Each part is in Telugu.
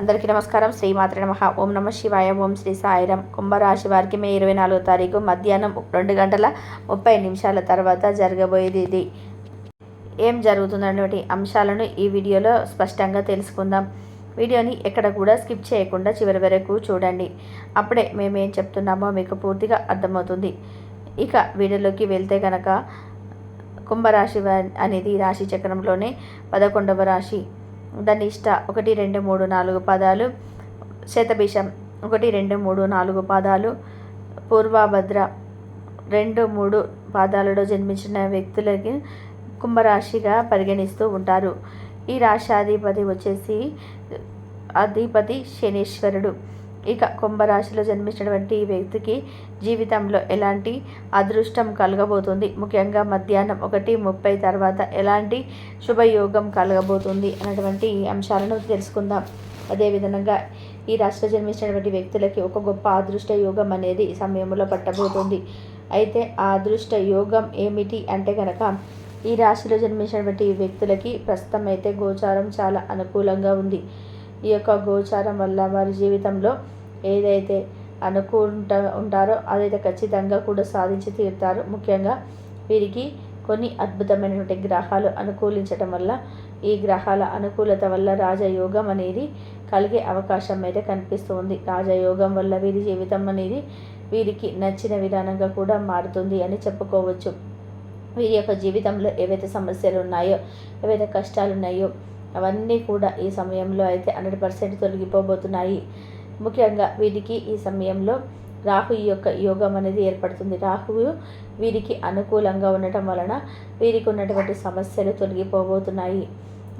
అందరికీ నమస్కారం. శ్రీమాత్ర నమ. ఓం నమ శివాయ. ఓం శ్రీ సాయిరం. కుంభరాశి వారికి మే ఇరవై నాలుగో తారీఖు మధ్యాహ్నం రెండు గంటల ముప్పై నిమిషాల తర్వాత జరగబోయేది. ఇది ఏం జరుగుతుందన్నటువంటి అంశాలను ఈ వీడియోలో స్పష్టంగా తెలుసుకుందాం. వీడియోని ఎక్కడ కూడా స్కిప్ చేయకుండా చివరి వరకు చూడండి. అప్పుడే మేమేం చెప్తున్నామో మీకు పూర్తిగా అర్థమవుతుంది. ఇక వీడియోలోకి వెళ్తే కనుక కుంభరాశి అనేది రాశి చక్రంలోనే పదకొండవ రాశి. ధనిష్ట ఒకటి రెండు మూడు నాలుగు పదాలు. శతభిషం. ఒకటి రెండు మూడు నాలుగు పాదాలు. పూర్వభద్ర. రెండు మూడు పాదాలలో జన్మించిన వ్యక్తులకి కుంభరాశిగా పరిగణిస్తూ ఉంటారు. ఈ రాశాధిపతి వచ్చేసి అధిపతి శనీశ్వరుడు. ఇక కుంభరాశిలో జన్మించినటువంటి ఈ వ్యక్తికి జీవితంలో ఎలాంటి అదృష్టం కలగబోతుంది? ముఖ్యంగా మధ్యాహ్నం ఒకటి ముప్పై తర్వాత ఎలాంటి శుభయోగం కలగబోతుంది అన్నటువంటి ఈ అంశాలను తెలుసుకుందాం. అదేవిధంగా ఈ రాశిలో జన్మించినటువంటి వ్యక్తులకి ఒక గొప్ప అదృష్ట యోగం అనేది ఈ సమయంలో పట్టబోతుంది. అయితే ఆ అదృష్ట యోగం ఏమిటి అంటే కనుక ఈ రాశిలో జన్మించినటువంటి వ్యక్తులకి ప్రస్తుతం అయితే గోచారం చాలా అనుకూలంగా ఉంది. ఈ యొక్క గోచారం వల్ల వారి జీవితంలో ఏదైతే అనుకుంటా ఉంటారో అదైతే ఖచ్చితంగా కూడా సాధించి తీరుతారు. ముఖ్యంగా వీరికి కొన్ని అద్భుతమైనటువంటి గ్రహాలు అనుకూలించడం వల్ల ఈ గ్రహాల అనుకూలత వల్ల రాజయోగం అనేది కలిగే అవకాశం అయితే కనిపిస్తుంది. రాజయోగం వల్ల వీరి జీవితం అనేది వీరికి నచ్చిన విధానంగా కూడా మారుతుంది అని చెప్పుకోవచ్చు. వీరి యొక్క జీవితంలో ఏవైతే సమస్యలు ఉన్నాయో ఏవైతే కష్టాలు ఉన్నాయో అవన్నీ కూడా ఈ సమయంలో అయితే హండ్రెడ్ పర్సెంట్ తొలగిపోబోతున్నాయి. ముఖ్యంగా వీరికి ఈ సమయంలో రాహు ఈ యొక్క యోగం అనేది ఏర్పడుతుంది. రాహువు వీరికి అనుకూలంగా ఉండటం వలన వీరికి ఉన్నటువంటి సమస్యలు తొలగిపోబోతున్నాయి.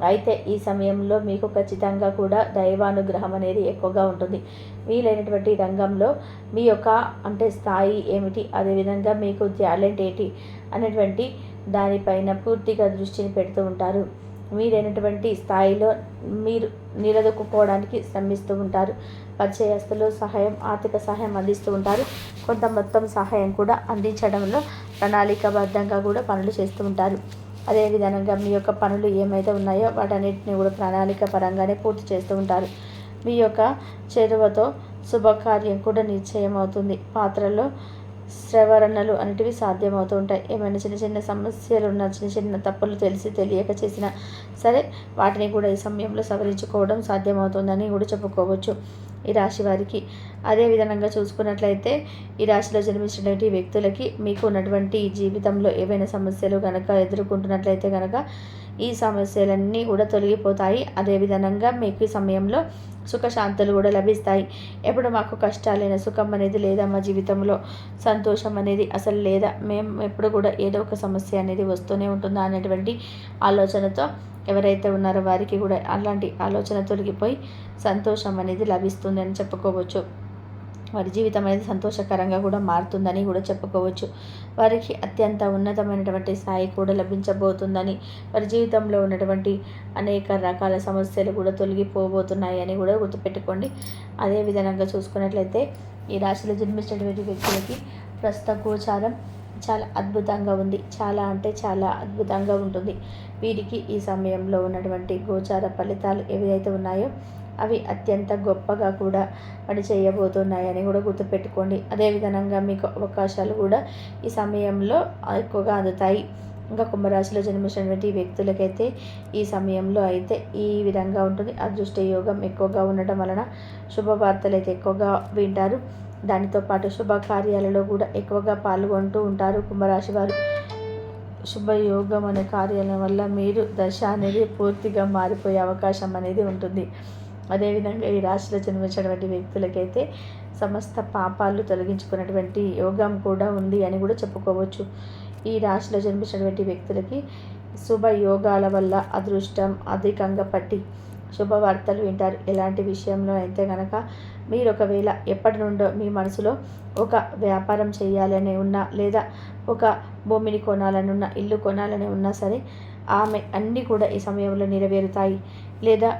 అయితే ఈ సమయంలో మీకు ఖచ్చితంగా కూడా దైవానుగ్రహం అనేది ఎక్కువగా ఉంటుంది. వీలైనటువంటి రంగంలో మీ యొక్క అంటే స్థాయి ఏమిటి అదేవిధంగా మీకు టాలెంట్ ఏంటి అనేటువంటి దానిపైన పూర్తిగా దృష్టిని పెడుతూ ఉంటారు. మీరైనటువంటి స్థాయిలో మీరు నిలదొక్కుకోవడానికి శ్రమిస్తూ ఉంటారు. పరిచయస్తులు సహాయం ఆర్థిక సహాయం అందిస్తూ ఉంటారు. కొంత మొత్తం సహాయం కూడా అందించడంలో ప్రణాళికాబద్ధంగా కూడా పనులు చేస్తూ ఉంటారు. అదేవిధంగా మీ యొక్క పనులు ఏమైతే ఉన్నాయో వాటన్నిటిని కూడా ప్రణాళిక పరంగానే పూర్తి చేస్తూ ఉంటారు. మీ యొక్క చెరువతో శుభకార్యం కూడా నిశ్చయం అవుతుంది పాత్రలో శ్రవరణలు అనేటివి సాధ్యమవుతూ ఉంటాయి. ఏమైనా చిన్న చిన్న సమస్యలు ఉన్న చిన్న చిన్న తప్పులు తెలిసి తెలియక చేసినా సరే వాటిని కూడా ఈ సమయంలో సవరించుకోవడం సాధ్యమవుతుందని కూడా చెప్పుకోవచ్చు. ఈ రాశి వారికి. అదే విధంగా చూసుకున్నట్లయితే ఈ రాశిలో జన్మించినటువంటి వ్యక్తులకి మీకు ఉన్నటువంటి జీవితంలో ఏవైనా సమస్యలు కనుక ఎదుర్కొంటున్నట్లయితే కనుక ఈ సమస్యలన్నీ కూడా తొలగిపోతాయి. అదేవిధంగా మీకు ఈ సమయంలో సుఖశాంతులు కూడా లభిస్తాయి. ఎప్పుడు మాకు కష్టాలైన సుఖం అనేది లేదా మా జీవితంలో సంతోషం అనేది అసలు లేదా మేము ఎప్పుడు కూడా ఏదో ఒక సమస్య అనేది వస్తూనే ఉంటుందా అనేటువంటి ఆలోచనతో ఎవరైతే ఉన్నారో వారికి కూడా అలాంటి ఆలోచన తొలగిపోయి సంతోషం అనేది లభిస్తుంది అని చెప్పుకోవచ్చు. వారి జీవితం అనేది సంతోషకరంగా కూడా మారుతుందని కూడా చెప్పుకోవచ్చు. వారికి అత్యంత ఉన్నతమైనటువంటి స్థాయి కూడా లభించబోతుందని వారి జీవితంలో ఉన్నటువంటి అనేక రకాల సమస్యలు కూడా తొలగిపోబోతున్నాయి అని కూడా గుర్తుపెట్టుకోండి. అదే విధంగా చూసుకున్నట్లయితే ఈ రాశిలో జన్మించినటువంటి వ్యక్తులకి ప్రస్తుత గోచారం చాలా అద్భుతంగా ఉంది. చాలా అంటే చాలా అద్భుతంగా ఉంటుంది. వీరికి ఈ సమయంలో ఉన్నటువంటి గోచార ఫలితాలు ఏవైతే ఉన్నాయో అవి అత్యంత గొప్పగా కూడా పని చేయబోతున్నాయని కూడా గుర్తుపెట్టుకోండి. అదేవిధంగా మీకు అవకాశాలు కూడా ఈ సమయంలో ఎక్కువగా అందుతాయి. ఇంకా కుంభరాశిలో జన్మించినటువంటి వ్యక్తులకైతే ఈ సమయంలో అయితే ఈ విధంగా ఉంటుంది. అదృష్ట యోగం ఎక్కువగా ఉండటం వలన శుభవార్తలు అయితే ఎక్కువగా వింటారు. దానితో పాటు శుభకార్యాలలో కూడా ఎక్కువగా పాల్గొంటూ ఉంటారు కుంభరాశి వారు. శుభయోగం అనే కార్యాలయం వల్ల మీరు దశ అనేది పూర్తిగా మారిపోయే అవకాశం అనేది ఉంటుంది. అదేవిధంగా ఈ రాశిలో జన్మించినటువంటి వ్యక్తులకైతే సమస్త పాపాలు తొలగించుకున్నటువంటి యోగం కూడా ఉంది అని కూడా చెప్పుకోవచ్చు. ఈ రాశిలో జన్మించినటువంటి వ్యక్తులకి శుభ యోగాల వల్ల అదృష్టం అధికంగా పట్టి శుభవార్తలు వింటారు. ఎలాంటి విషయంలో అయితే కనుక మీరు ఒకవేళ ఎప్పటి నుండో మీ మనసులో ఒక వ్యాపారం చేయాలని ఉన్నా లేదా ఒక భూమిని కొనాలని ఉన్నా ఇల్లు కొనాలని ఉన్నా సరే ఆమె అన్నీ కూడా ఈ సమయంలో నెరవేరుతాయి. లేదా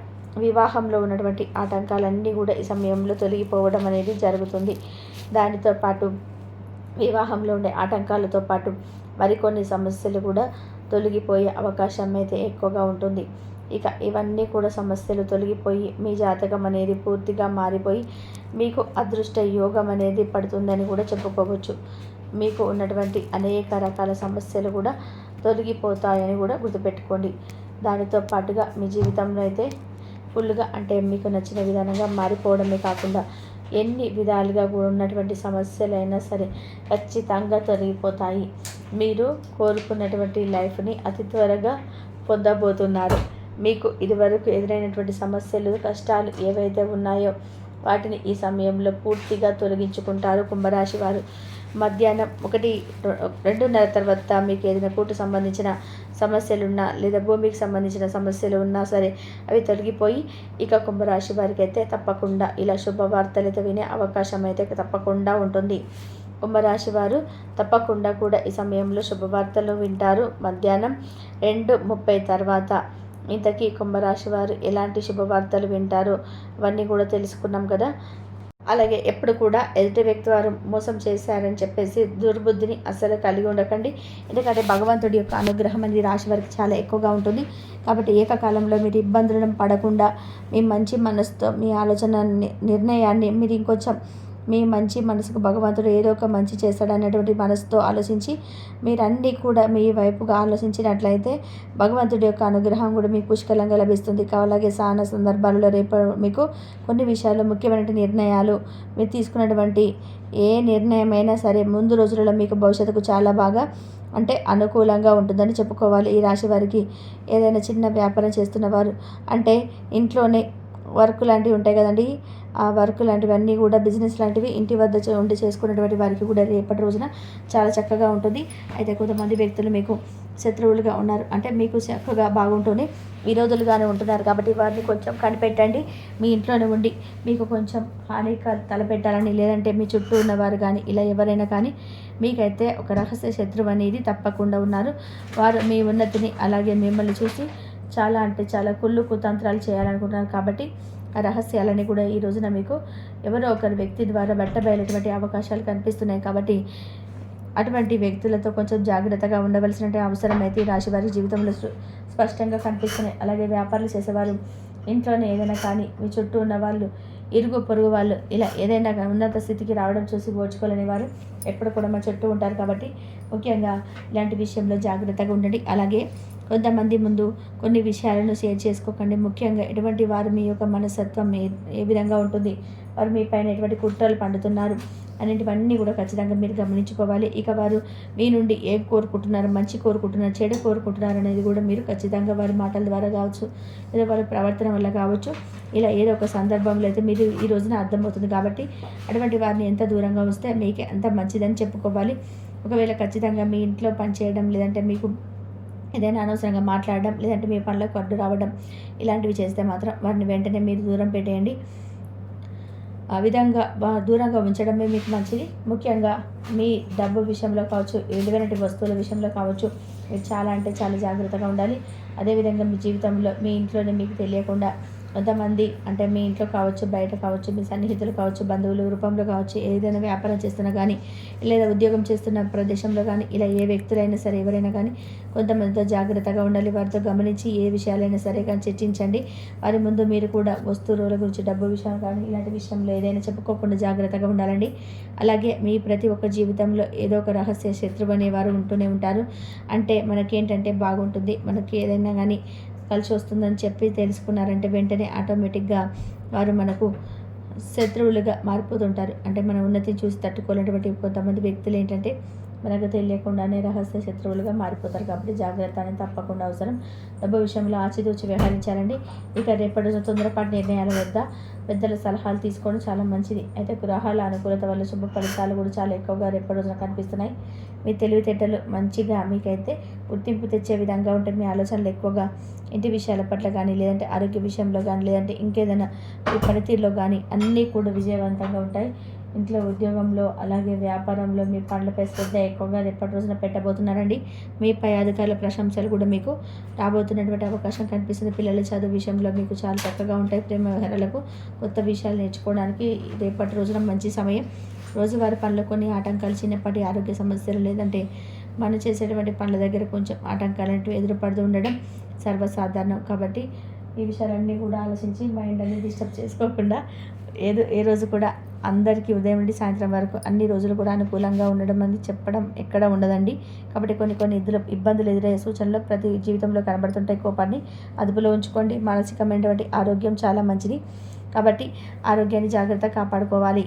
వివాహంలో ఉన్నటువంటి ఆటంకాలన్నీ కూడా ఈ సమయంలో తొలగిపోవడం అనేది జరుగుతుంది. దానితో పాటు వివాహంలో ఉండే ఆటంకాలతో పాటు మరికొన్ని సమస్యలు కూడా తొలగిపోయే అవకాశం అయితే ఎక్కువగా ఉంటుంది. ఇక ఇవన్నీ కూడా సమస్యలు తొలగిపోయి మీ జాతకం అనేది పూర్తిగా మారిపోయి మీకు అదృష్ట యోగం అనేది పడుతుందని కూడా చెప్పుకోవచ్చు. మీకు ఉన్నటువంటి అనేక రకాల సమస్యలు కూడా తొలగిపోతాయని కూడా గుర్తుపెట్టుకోండి. దానితో పాటుగా మీ జీవితంలో అయితే ఫుల్గా అంటే మీకు నచ్చిన విధానంగా మారిపోవడమే కాకుండా ఎన్ని విధాలుగా కూడా ఉన్నటువంటి సమస్యలైనా సరే ఖచ్చితంగా తొలగిపోతాయి. మీరు కోరుకున్నటువంటి లైఫ్ని అతి త్వరగా పొందబోతున్నారు. మీకు ఇదివరకు ఎదురైనటువంటి సమస్యలు కష్టాలు ఏవైతే ఉన్నాయో వాటిని ఈ సమయంలో పూర్తిగా తొలగించుకుంటారు కుంభరాశి వారు. మధ్యాహ్నం ఒకటి రెండున్నర తర్వాత మీకు ఏదైనా కూటు సంబంధించిన సమస్యలు ఉన్నా లేదా భూమికి సంబంధించిన సమస్యలు ఉన్నా సరే అవి తొలగిపోయి ఇక కుంభరాశి వారికి అయితే తప్పకుండా ఇలా శుభవార్తలు అయితే వినే అవకాశం అయితే తప్పకుండా ఉంటుంది. కుంభరాశి వారు తప్పకుండా కూడా ఈ సమయంలో శుభవార్తలు వింటారు. మధ్యాహ్నం రెండు ముప్పై తర్వాత ఇంతకీ కుంభరాశి వారు ఎలాంటి శుభవార్తలు వింటారో? అవన్నీ కూడా తెలుసుకున్నాం కదా? అలాగే ఎప్పుడు కూడా ఎదుటి వ్యక్తి వారు మోసం చేశారని చెప్పేసి దుర్బుద్ధిని అస్సలు కలిగి ఉండకండి. ఎందుకంటే భగవంతుడి యొక్క అనుగ్రహం అనేది రాశి వారికి చాలా ఎక్కువగా ఉంటుంది. కాబట్టి ఏకకాలంలో మీరు ఇబ్బందులను పడకుండా మీ మంచి మనసుతో మీ ఆలోచన నిర్ణయాన్ని మీరు ఇంకొంచెం మీ మంచి మనసుకు భగవంతుడు ఏదో ఒక మంచి చేస్తాడనేటువంటి మనసుతో ఆలోచించి మీరన్నీ కూడా మీ వైపుగా ఆలోచించినట్లయితే భగవంతుడి యొక్క అనుగ్రహం కూడా మీకు పుష్కలంగా లభిస్తుంది. అలాగే సాన సందర్భాలలో రేపు మీకు కొన్ని విషయాలు ముఖ్యమైన నిర్ణయాలు మీరు తీసుకున్నటువంటి ఏ నిర్ణయమైనా సరే ముందు రోజులలో మీకు భవిష్యత్తుకు చాలా బాగా అంటే అనుకూలంగా ఉంటుందని చెప్పుకోవాలి. ఈ రాశి వారికి ఏదైనా చిన్న వ్యాపారం చేస్తున్న వారు అంటే ఇంట్లోనే వర్క్ లాంటివి ఉంటాయి కదండి. ఆ వర్క్ లాంటివన్నీ కూడా బిజినెస్ లాంటివి ఇంటి వద్ద ఉండి చేసుకున్నటువంటి వారికి కూడా రేపటి రోజున చాలా చక్కగా ఉంటుంది. అయితే కొంతమంది వ్యక్తులు మీకు శత్రువులుగా ఉన్నారు. అంటే మీకు చక్కగా బాగుంటూనే విరోధులుగానే ఉంటున్నారు. కాబట్టి వారిని కొంచెం కనిపెట్టండి. మీ ఇంట్లోనే ఉండి మీకు కొంచెం హాని తలపెట్టాలని లేదంటే మీ చుట్టూ ఉన్నవారు కానీ ఇలా ఎవరైనా కానీ మీకైతే ఒక రహస్య శత్రువు అనేది తప్పకుండా ఉన్నారు. వారు మీ ఉన్నతిని అలాగే మిమ్మల్ని చూసి చాలా అంటే చాలా కుళ్ళు కుతంత్రాలు చేయాలనుకుంటున్నారు కాబట్టి ఆ రహస్యాలని కూడా ఈ రోజున మీకు ఎవరో ఒకరి వ్యక్తి ద్వారా బట్టబయలేటువంటి అవకాశాలు కనిపిస్తున్నాయి కాబట్టి అటువంటి వ్యక్తులతో కొంచెం జాగ్రత్తగా ఉండవలసిన అవసరం అయితే ఈ రాశి వారి జీవితంలో స్పష్టంగా కనిపిస్తున్నాయి. అలాగే వ్యాపారాలు చేసేవారు ఇంట్లోనే ఏదైనా కానీ మీ చుట్టూ ఉన్న వాళ్ళు ఇరుగు పొరుగు వాళ్ళు ఇలా ఏదైనా ఉన్నత స్థితికి రావడం చూసి ఓర్చుకోలేని వారు ఎప్పుడు కూడా మా చుట్టూ ఉంటారు కాబట్టి ముఖ్యంగా ఇలాంటి విషయంలో జాగ్రత్తగా ఉండండి. అలాగే కొంతమంది ముందు కొన్ని విషయాలను షేర్ చేసుకోకండి. ముఖ్యంగా ఎటువంటి వారు మీ యొక్క మనస్తత్వం ఏ ఏ విధంగా ఉంటుంది? వారు మీ పైన ఎటువంటి కుట్రలు పండుతున్నారు? అనేటివన్నీ కూడా ఖచ్చితంగా మీరు గమనించుకోవాలి. ఇక వారు మీ నుండి ఏం కోరుకుంటున్నారు? మంచి కోరుకుంటున్నారు? చెడు కోరుకుంటున్నారు? అనేది కూడా మీరు ఖచ్చితంగా వారి మాటల ద్వారా కావచ్చు లేదా వారి ప్రవర్తన వల్ల కావచ్చు. ఇలా ఏదో ఒక సందర్భంలో అయితే మీరు ఈ రోజున అర్థమవుతుంది కాబట్టి అటువంటి వారిని ఎంత దూరంగా వస్తే మీకే అంత మంచిదని చెప్పుకోవాలి. ఒకవేళ ఖచ్చితంగా మీ ఇంట్లో పనిచేయడం లేదంటే మీకు ఏదైనా అనవసరంగా మాట్లాడడం లేదంటే మీ పనులకు అడ్డు రావడం ఇలాంటివి చేస్తే మాత్రం వారిని వెంటనే మీరు దూరం పెట్టేయండి. ఆ విధంగా దూరంగా ఉంచడమే మీకు మంచిది. ముఖ్యంగా మీ డబ్బు విషయంలో కావచ్చు విలువైనటి వస్తువుల విషయంలో కావచ్చు మీరు చాలా అంటే చాలా జాగ్రత్తగా ఉండాలి. అదేవిధంగా మీ జీవితంలో మీ ఇంట్లోనే మీకు తెలియకుండా కొంతమంది అంటే మీ ఇంట్లో కావచ్చు బయట కావచ్చు మీ సన్నిహితులు కావచ్చు బంధువులు రూపంలో కావచ్చు ఏదైనా వ్యాపారం చేస్తున్నా కానీ లేదా ఉద్యోగం చేస్తున్న ప్రదేశంలో కానీ ఇలా ఏ వ్యక్తులైనా సరే ఎవరైనా కానీ కొంతమందితో జాగ్రత్తగా ఉండాలి. వారితో గమనించి ఏ విషయాలైనా సరే కానీ చర్చించండి. వారి ముందు మీరు కూడా వస్తువుల గురించి డబ్బు విషయం కానీ ఇలాంటి విషయంలో ఏదైనా చెప్పుకోకుండా జాగ్రత్తగా ఉండాలండి. అలాగే మీ ప్రతి ఒక్క జీవితంలో ఏదో ఒక రహస్య శత్రువు అనేవారు ఉంటూనే ఉంటారు. అంటే మనకేంటంటే బాగుంటుంది. మనకి ఏదైనా కానీ కలిసి వస్తుందని చెప్పి తెలుసుకున్నారంటే వెంటనే ఆటోమేటిక్గా వారు మనకు శత్రువులుగా మారిపోతుంటారు. అంటే మన ఉన్నతిని చూసి తట్టుకోలేటువంటి కొంతమంది వ్యక్తులు ఏంటంటే మనకు తెలియకుండానే రహస్య శత్రువులుగా మారిపోతారు కాబట్టి జాగ్రత్త అనేది తప్పకుండా అవసరం. డబ్బు విషయంలో ఆచితూచి వ్యవహరించాలండి. ఇక రేపటి తొందరపాటు నిర్ణయాల వద్ద పెద్దల సలహాలు తీసుకోవడం చాలా మంచిది. అయితే గ్రహాల అనుకూలత వల్ల శుభ ఫలితాలు కూడా చాలా ఎక్కువగా రేపటి రోజున కనిపిస్తున్నాయి. మీ తెలివితేటలు మంచిగా మీకైతే గుర్తింపు తెచ్చే విధంగా ఉంటే మీ ఆలోచనలు ఎక్కువగా ఇంటి విషయాల పట్ల కానీ లేదంటే ఆరోగ్య విషయంలో కానీ లేదంటే ఇంకేదైనా మీ పనితీరులో కానీ అన్నీ కూడా విజయవంతంగా ఉంటాయి. ఇంట్లో ఉద్యోగంలో అలాగే వ్యాపారంలో మీ పనులపై శ్రద్ధ ఎక్కువగా రేపటి రోజున పెట్టబోతున్నారండి? మీ పై అధికారుల ప్రశంసలు కూడా మీకు రాబోతున్నటువంటి అవకాశం కనిపిస్తుంది. పిల్లల చదువు విషయంలో మీకు చాలా చక్కగా ఉంటాయి. ప్రేమ వ్యవహారాలకు కొత్త విషయాలు నేర్చుకోవడానికి రేపటి రోజున మంచి సమయం. రోజువారి పనులు కొన్ని ఆటంకాలు చిన్నప్పటి ఆరోగ్య సమస్యలు లేదంటే మనం చేసేటువంటి పనుల దగ్గర కొంచెం ఆటంకాలు ఎదురుపడుతూ ఉండడం సర్వసాధారణం. కాబట్టి ఈ విషయాలన్నీ కూడా ఆలోచించి మైండ్ అనేది డిస్టర్బ్ చేసుకోకుండా ఏదో ఏ రోజు కూడా అందరికీ ఉదయం నుండి సాయంత్రం వరకు అన్ని రోజులు కూడా అనుకూలంగా ఉండడం అని చెప్పడం ఎక్కడ ఉండదండి. కాబట్టి కొన్ని కొన్ని ఇద్దరు ఇబ్బందులు ఎదురయ్యే సూచనలు ప్రతి జీవితంలో కనబడుతుంటాయి. కోపాన్ని అదుపులో ఉంచుకోండి. మానసికమైనటువంటి ఆరోగ్యం చాలా మంచిది. కాబట్టి ఆరోగ్యాన్ని జాగ్రత్త కాపాడుకోవాలి.